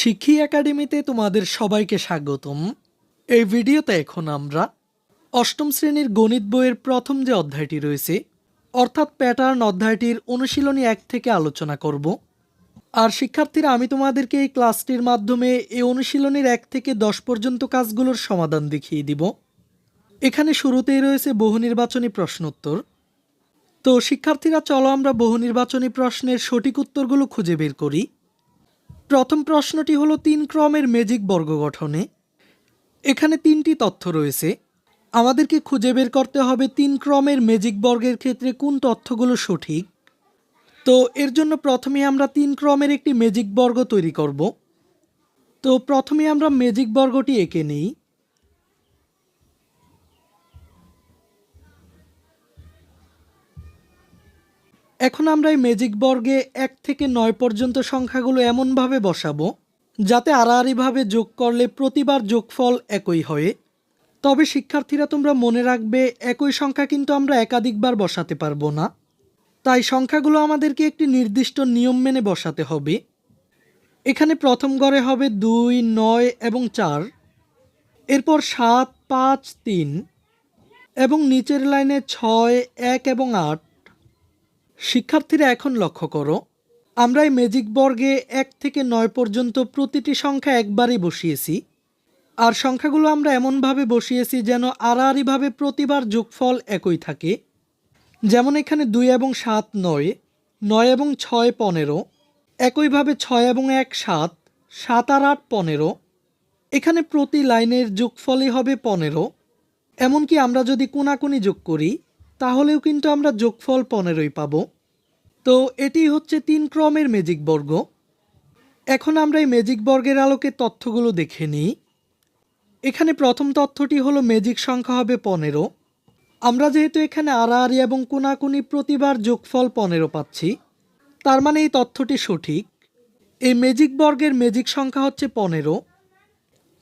শিক্ষি একাডেমিতে তোমাদের সবাইকে স্বাগতম। এই ভিডিওতে এখন আমরা অষ্টম শ্রেণির গণিত বইয়ের প্রথম যে অধ্যায়টি রয়েছে, অর্থাৎ প্যাটার্ন অধ্যায়টির অনুশীলনী এক থেকে আলোচনা করব। আর শিক্ষার্থীরা, আমি তোমাদেরকে এই ক্লাসটির মাধ্যমে এই অনুশীলনীর এক থেকে দশ পর্যন্ত কাজগুলোর সমাধান দেখিয়ে দিব। এখানে শুরুতেই রয়েছে বহু নির্বাচনী প্রশ্নোত্তর তো শিক্ষার্থীরা, চলো আমরা বহু নির্বাচনী প্রশ্নের সঠিক উত্তরগুলো খুঁজে বের করি। প্রথম প্রশ্নটি হলো তিন ক্রমের ম্যাজিক বর্গ গঠনে। এখানে তিনটি তথ্য রয়েছে। আমাদেরকে খুঁজে বের করতে হবে তিন ক্রমের ম্যাজিক বর্গের ক্ষেত্রে কোন তথ্যগুলো সঠিক। তো এর জন্য প্রথমে আমরা তিন ক্রমের একটি ম্যাজিক বর্গ তৈরি করব। তো প্রথমে আমরা ম্যাজিক বর্গটি এঁকে নিই। এখন আমরা এই ম্যাজিক বর্গে এক থেকে নয় পর্যন্ত সংখ্যাগুলো এমনভাবে বসাবো, যাতে আড়াআড়িভাবে যোগ করলে প্রতিবার যোগফল একই হয়। তবে শিক্ষার্থীরা তোমরা মনে রাখবে, একই সংখ্যা কিন্তু আমরা একাধিকবার বসাতে পারব না। তাই সংখ্যাগুলো আমাদেরকে একটি নির্দিষ্ট নিয়ম মেনে বসাতে হবে। এখানে প্রথম গড়ে হবে দুই, নয় এবং চার। এরপর সাত, পাঁচ, তিন এবং নিচের লাইনে ছয়, এক এবং আট। শিক্ষার্থীরা এখন লক্ষ্য করো, আমরা এই ম্যাজিক বর্গে এক থেকে নয় পর্যন্ত প্রতিটি সংখ্যা একবারই বসিয়েছি। আর সংখ্যাগুলো আমরা এমনভাবে বসিয়েছি যেন আড়াআড়িভাবে প্রতিবার যোগফল একই থাকে। যেমন এখানে দুই এবং সাত নয় নয় এবং ছয় পনেরো, একইভাবে ছয় এবং এক সাত সাত আর আট পনেরো। এখানে প্রতি লাইনের যোগফলই হবে পনেরো। এমনকি আমরা যদি কোনাকুনি যোগ করি তাহলেও কিন্তু আমরা যোগফল পনেরোই পাব। তো এটি হচ্ছে তিন ক্রমের ম্যাজিক বর্গ। এখন আমরা এই ম্যাজিক বর্গের আলোকে তথ্যগুলো দেখে নিই। এখানে প্রথম তথ্যটি হলো ম্যাজিক সংখ্যা হবে পনেরো। আমরা যেহেতু এখানে আড়াআড়ি এবং কোনাকুনি প্রতিবার যোগফল পনেরো পাচ্ছি, তার মানে এই তথ্যটি সঠিক। এই ম্যাজিক বর্গের ম্যাজিক সংখ্যা হচ্ছে পনেরো।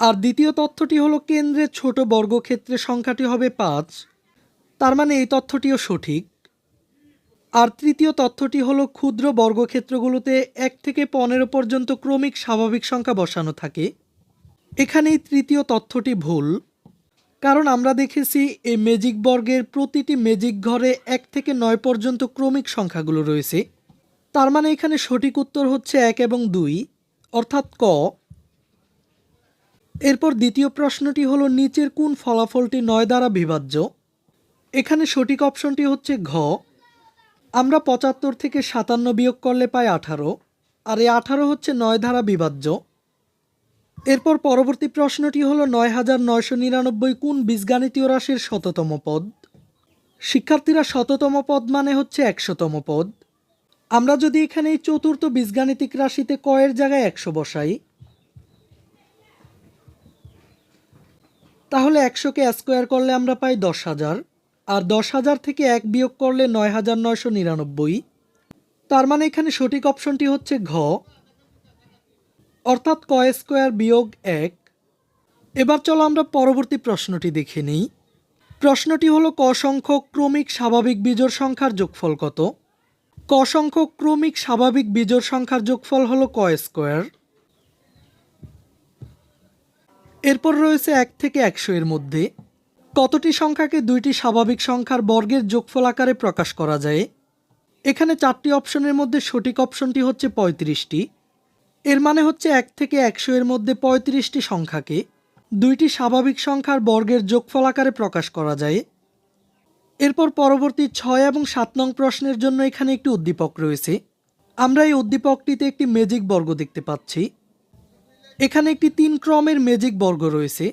আর দ্বিতীয় তথ্যটি হলো কেন্দ্রের ছোট বর্গক্ষেত্রের সংখ্যাটি হবে পাঁচ। তার মানে এই তথ্যটিও সঠিক। আর তৃতীয় তথ্যটি হলো, ক্ষুদ্র বর্গক্ষেত্রগুলোতে এক থেকে পনেরো পর্যন্ত ক্রমিক স্বাভাবিক সংখ্যা বসানো থাকে। এখানেই তৃতীয় তথ্যটি ভুল, কারণ আমরা দেখেছি এই ম্যাজিক বর্গের প্রতিটি ম্যাজিক ঘরে এক থেকে নয় পর্যন্ত ক্রমিক সংখ্যাগুলো রয়েছে। তার মানে এখানে সঠিক উত্তর হচ্ছে এক এবং দুই, অর্থাৎ ক। এরপর দ্বিতীয় প্রশ্নটি হলো, নিচের কোন ফলাফলটি নয় দ্বারা বিভাজ্য? এখানে সঠিক অপশনটি হচ্ছে ঘ। আমরা পঁচাত্তর থেকে সাতান্ন বিয়োগ করলে পাই আঠারো। আর এই আঠারো হচ্ছে নয় ধারা বিভাজ্য। এরপর পরবর্তী প্রশ্নটি হলো নয় হাজার নয়শো নিরানব্বই কোন বীজগাণিতীয় রাশির শততম পদ? শিক্ষার্থীরা শততম পদ মানে হচ্ছে একশোতম পদ। আমরা যদি এখানে এই চতুর্থ বীজগাণিতিক রাশিতে কয়ের জায়গায় একশো বসাই, তাহলে একশোকে স্কোয়ার করলে আমরা পাই দশ হাজার। আর দশ হাজার থেকে এক বিয়োগ করলে নয় হাজার নয়শো নিরানব্বই। তার মানে এখানে সঠিক অপশনটি হচ্ছে ঘ। অর্থাৎ ক স্কোয়ার বিয়োগ এক। এবার চলো আমরা পরবর্তী প্রশ্নটি দেখে নিই। প্রশ্নটি হলো ক সংখ্যক ক্রমিক স্বাভাবিক বিজোড় সংখ্যার যোগফল কত? ক সংখ্যক ক্রমিক স্বাভাবিক বিজোড় সংখ্যার যোগফল হলো ক স্কোয়ার। এরপর রয়েছে এক থেকে একশো এর মধ্যে। কতটি সংখ্যাকে দুইটি স্বাভাবিক সংখ্যার বর্গের যোগফল আকারে প্রকাশ করা যায়? এখানে চারটি অপশনের মধ্যে সঠিক অপশনটি হচ্ছে পঁয়ত্রিশটি। এর মানে হচ্ছে এক থেকে একশো এর মধ্যে পঁয়ত্রিশটি সংখ্যাকে দুইটি স্বাভাবিক সংখ্যার বর্গের যোগফল আকারে প্রকাশ করা যায়। এরপর পরবর্তী ছয় এবং সাত নং প্রশ্নের জন্য এখানে একটি উদ্দীপক রয়েছে। আমরা এই উদ্দীপকটিতে একটি ম্যাজিক বর্গ দেখতে পাচ্ছি। এখানে একটি তিন ক্রমের ম্যাজিক বর্গ রয়েছে।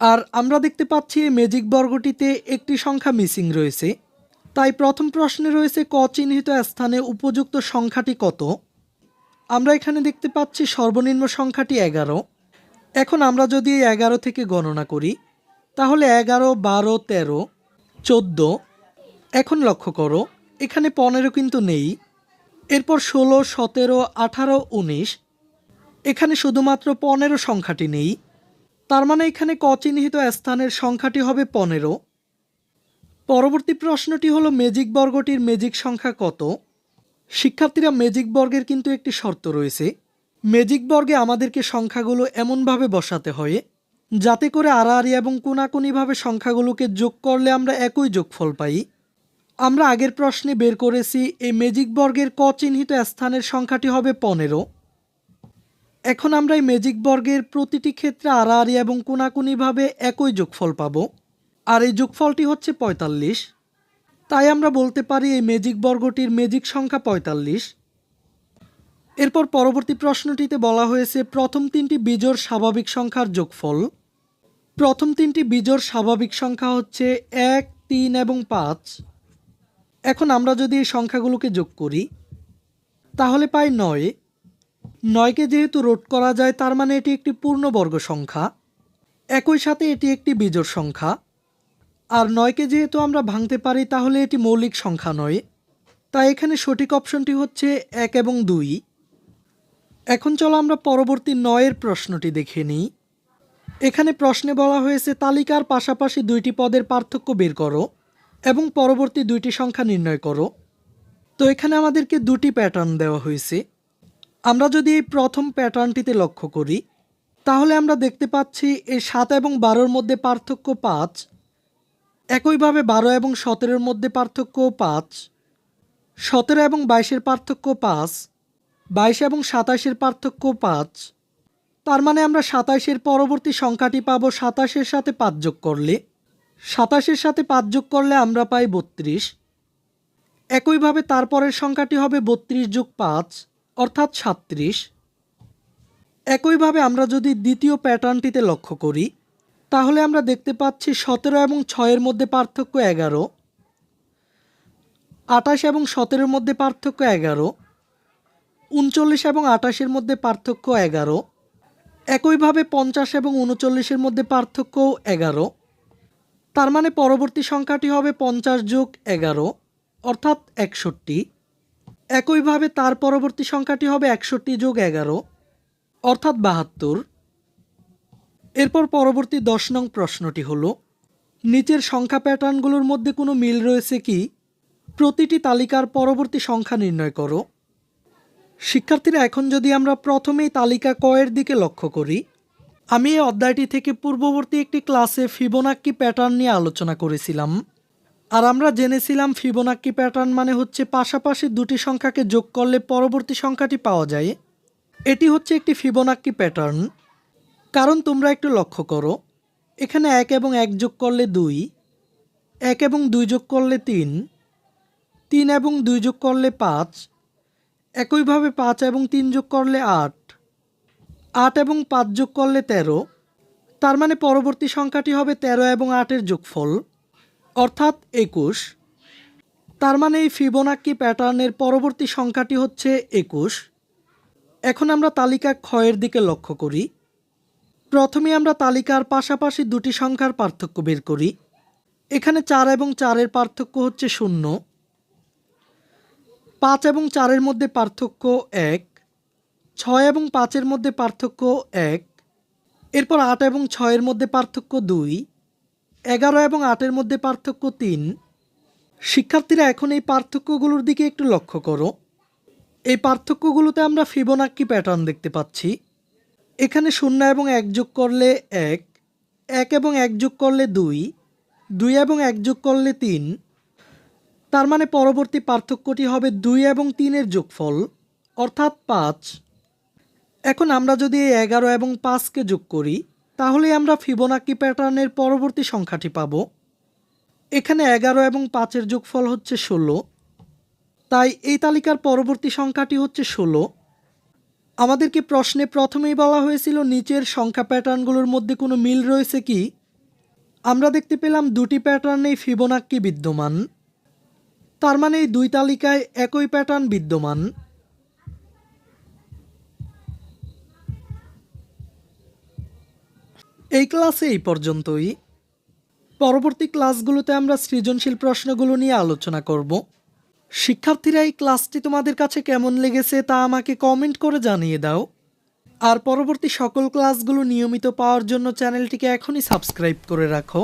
আর আমরা দেখতে পাচ্ছি ম্যাজিক বর্গটিতে একটি সংখ্যা মিসিং রয়েছে। তাই প্রথম প্রশ্নে রয়েছে ক চিহ্নিত স্থানে উপযুক্ত সংখ্যাটি কত? আমরা এখানে দেখতে পাচ্ছি সর্বনিম্ন সংখ্যাটি এগারো। এখন আমরা যদি এগারো থেকে গণনা করি, তাহলে এগারো, বারো, তেরো, চোদ্দ। এখন লক্ষ্য করো, এখানে পনেরো কিন্তু নেই। এরপর ষোলো, সতেরো, আঠারো, উনিশ। এখানে শুধুমাত্র পনেরো সংখ্যাটি নেই। তার মানে এখানে ক চিহ্নিত স্থানের সংখ্যাটি হবে পনেরো। পরবর্তী প্রশ্নটি হলো ম্যাজিক বর্গটির ম্যাজিক সংখ্যা কত? শিক্ষার্থীরা ম্যাজিক বর্গের কিন্তু একটি শর্ত রয়েছে। ম্যাজিক বর্গে আমাদেরকে সংখ্যাগুলো এমনভাবে বসাতে হয়, যাতে করে আড়াআড়ি এবং কোনাকুনিভাবে সংখ্যাগুলোকে যোগ করলে আমরা একই যোগফল পাই। আমরা আগের প্রশ্নে বের করেছি, এই ম্যাজিক বর্গের ক চিহ্নিত স্থানের সংখ্যাটি হবে পনেরো। এখন আমরা এই ম্যাজিক বর্গের প্রতিটি ক্ষেত্রে আড়াআড়ি এবং কোনাকুনিভাবে একই যোগফল পাবো। আর এই যোগফলটি হচ্ছে পঁয়তাল্লিশ। তাই আমরা বলতে পারি এই ম্যাজিক বর্গটির ম্যাজিক সংখ্যা পঁয়তাল্লিশ। এরপর পরবর্তী প্রশ্নটিতে বলা হয়েছে, প্রথম তিনটি বিজোড় স্বাভাবিক সংখ্যার যোগফল। প্রথম তিনটি বিজোড় স্বাভাবিক সংখ্যা হচ্ছে এক, তিন এবং পাঁচ। এখন আমরা যদি এই সংখ্যাগুলোকে যোগ করি, তাহলে পাই নয়। নয়কে যেহেতু রোধ করা যায়, তার মানে এটি একটি পূর্ণবর্গ সংখ্যা। একই সাথে এটি একটি বিজোড় সংখ্যা। আর নয়কে যেহেতু আমরা ভাঙতে পারি, তাহলে এটি মৌলিক সংখ্যা নয়। তাই এখানে সঠিক অপশনটি হচ্ছে এক এবং দুই। এখন চলো আমরা পরবর্তী নয়ের প্রশ্নটি দেখে নিই। এখানে প্রশ্নে বলা হয়েছে, তালিকার পাশাপাশি দুইটি পদের পার্থক্য বের করো এবং পরবর্তী দুইটি সংখ্যা নির্ণয় করো। তো এখানে আমাদেরকে দুটি প্যাটার্ন দেওয়া হয়েছে। আমরা যদি এই প্রথম প্যাটার্নটিতে লক্ষ্য করি, তাহলে আমরা দেখতে পাচ্ছি এই সাত এবং বারোর মধ্যে পার্থক্য পাঁচ, একইভাবে বারো এবং সতেরোর মধ্যে পার্থক্য পাঁচ, সতেরো এবং বাইশের পার্থক্য পাঁচ, বাইশ এবং সাতাশের পার্থক্য পাঁচ। তার মানে আমরা সাতাশের পরবর্তী সংখ্যাটি পাবো সাতাশের সাথে পাঁচ যোগ করলে। সাতাশের সাথে পাঁচ যোগ করলে আমরা পাই বত্রিশ। একইভাবে তারপরের সংখ্যাটি হবে বত্রিশ যোগ পাঁচ। অর্থাৎ সাত্রিশ একইভাবে আমরা যদি দ্বিতীয় প্যাটার্নটিতে লক্ষ্য করি, তাহলে আমরা দেখতে পাচ্ছি সতেরো এবং ছয়ের মধ্যে পার্থক্য এগারো, আঠাশ এবং সতেরোর মধ্যে পার্থক্য এগারো, উনচল্লিশ এবং আঠাশের মধ্যে পার্থক্য এগারো, একইভাবে পঞ্চাশ এবং উনচল্লিশের মধ্যে পার্থক্য এগারো, তার মানে পরবর্তী সংখ্যাটি হবে পঞ্চাশ যোগ এগারো, অর্থাৎ একষট্টি। একইভাবে তার পরবর্তী সংখ্যাটি হবে একষট্টি যোগ এগারো, অর্থাৎ বাহাত্তর। এরপর পরবর্তী দশ নং প্রশ্নটি হলো, নিচের সংখ্যা প্যাটার্নগুলোর মধ্যে কোনো মিল রয়েছে কি? প্রতিটি তালিকার পরবর্তী সংখ্যা নির্ণয় করো। শিক্ষার্থীরা, এখন যদি আমরা প্রথমেই তালিকা কয়ের দিকে লক্ষ্য করি, আমি এই অধ্যায়টি থেকে পূর্ববর্তী একটি ক্লাসে ফিবোনাক্কি প্যাটার্ন নিয়ে আলোচনা করেছিলাম। আর আমরা জেনেছিলাম ফিবোনাক্কি প্যাটার্ন মানে হচ্ছে পাশাপাশি দুটি সংখ্যাকে যোগ করলে পরবর্তী সংখ্যাটি পাওয়া যায়। এটি হচ্ছে একটি ফিবোনাক্কি প্যাটার্ন। কারণ তোমরা একটু লক্ষ্য করো, এখানে এক এবং এক যোগ করলে দুই, এক এবং দুই যোগ করলে তিন তিন এবং দুই যোগ করলে পাঁচ, একইভাবে পাঁচ এবং তিন যোগ করলে আট আট এবং পাঁচ যোগ করলে তেরো, তার মানে পরবর্তী সংখ্যাটি হবে তেরো এবং আটের যোগফল। অর্থাৎ একুশ। তার মানে এই ফিবোনাক্কি প্যাটার্নের পরবর্তী সংখ্যাটি হচ্ছে একুশ। এখন আমরা তালিকা ক্ষয়ের দিকে লক্ষ্য করি। প্রথমে আমরা তালিকার পাশাপাশি দুটি সংখ্যার পার্থক্য বের করি। এখানে চার এবং চারের পার্থক্য হচ্ছে শূন্য। পাঁচ এবং চারের মধ্যে পার্থক্য এক। ছয় এবং পাঁচের মধ্যে পার্থক্য এক। এরপর আট এবং ছয়ের মধ্যে পার্থক্য দুই। এগারো এবং আটের মধ্যে পার্থক্য তিন। শিক্ষার্থীরা এখন এই পার্থক্যগুলোর দিকে একটু লক্ষ্য করো। এই পার্থক্যগুলোতে আমরা ফিবোনাক্কি প্যাটার্ন দেখতে পাচ্ছি। এখানে শূন্য এবং এক যোগ করলে এক এক এবং এক যোগ করলে দুই দুই এবং এক যোগ করলে তিন। তার মানে পরবর্তী পার্থক্যটি হবে দুই এবং তিনের যোগফল, অর্থাৎ পাঁচ। এখন আমরা যদি এই এগারো এবং পাঁচকে যোগ করি তাহলে আমরা ফিবোনাক্কি প্যাটার্নের পরবর্তী সংখ্যাটি পাব। এখানে এগারো এবং পাঁচের যোগফল হচ্ছে ষোলো। তাই এই তালিকার পরবর্তী সংখ্যাটি হচ্ছে ষোলো। আমাদেরকে প্রশ্নে প্রথমেই বলা হয়েছিল নিচের সংখ্যা প্যাটার্নগুলোর মধ্যে কোনো মিল রয়েছে কি? আমরা দেখতে পেলাম দুটি প্যাটার্নেই ফিবোনাক্কি বিদ্যমান। তার মানে এই দুই তালিকায় একই প্যাটার্ন বিদ্যমান। এই ক্লাসে এই পর্যন্তই। পরবর্তী ক্লাসগুলোতে আমরা সৃজনশীল প্রশ্নগুলো নিয়ে আলোচনা করব। শিক্ষার্থীরা এই ক্লাসটি তোমাদের কাছে কেমন লেগেছে তা আমাকে কমেন্ট করে জানিয়ে দাও। আর পরবর্তী সকল ক্লাসগুলো নিয়মিত পাওয়ার জন্য চ্যানেলটিকে এখনই সাবস্ক্রাইব করে রাখো।